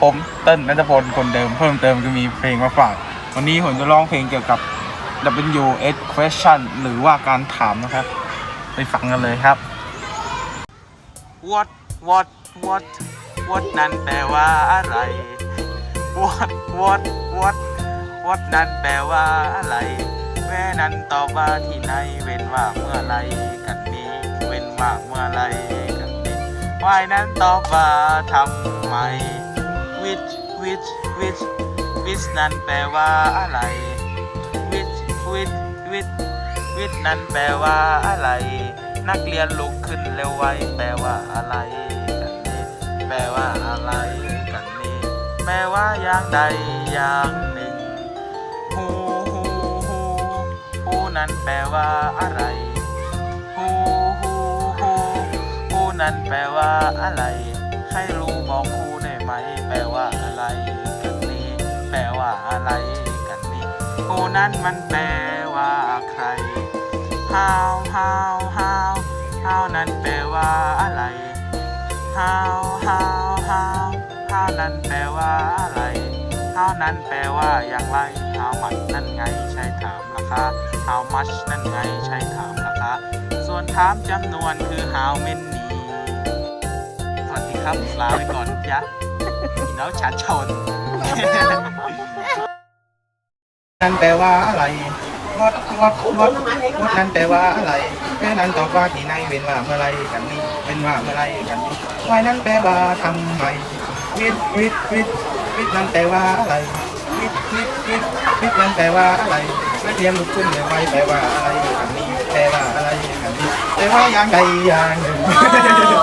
ผมเติ้ลนัทพลคนเดิมเพิ่มเติมก็มีเพลงมาฝาก วันนี้ผมจะร้องเพลงเกี่ยวกับ W S question หรือว่าการถามนะครับ ไปฟังกันเลยครับ What What What What นั้นแปลว่าอะไร What What What What นั้นแปลว่าอะไร แม่นั้นตอบว่าที่ไหน เว้นว่าเมื่อไรกันนี้ เว้นว่าเมื่อไรกันนี้วายนั้นตอบว่าทำไม which which which which นั้นแปลว่าอะไร which which which which นั้นแปลว่าอะไร นักเรียนลุกขึ้นเร็วไวแปลว่าอะไรกันนี้แปลว่าอะไรกันนี้แปลว่าอย่างใดอย่างหนึ่งฮูฮูฮูฮูนั้นแปลว่าอะไรฮูฮูฮูฮูนั้นแปลว่าอะไรให้รู้ ว่าอะไรกันนี้ฮูนั้นมันแปลว่าใคร how how how how นั้นแปลว่าอะไร how how how how นั้นแปลว่าอะไร how นั้นแปลว่าอย่างไร how much นั่นไงใช้ถามราคา how much นั่นไงใช้ถามราคาส่วนถามจำนวนคือ how many สวัสดีครับลาไปก่อนจ้ะพี่น้องชาชน นั่นแปลว่าอะไรวดวดวดวดนั้นแปลว่าอะไรแม่นั้นตอบว่าที่ไหนเป็นว่าเมื่อไรกันนี้เป็นว่าเมื่อไรกันนี้วายนั้นแปลว่าทำไมวิทวิทวิทวิทนั้นแปลว่าอะไรวิทวิทวิทวิทนั้นแปลว่าอะไรนักเตรียนลุกขึ้นเลยไว้แปลว่าอะไรกันนี้แปลว่าอะไรกันนี้แปลว่าอย่างใดอย่างหนึ่ง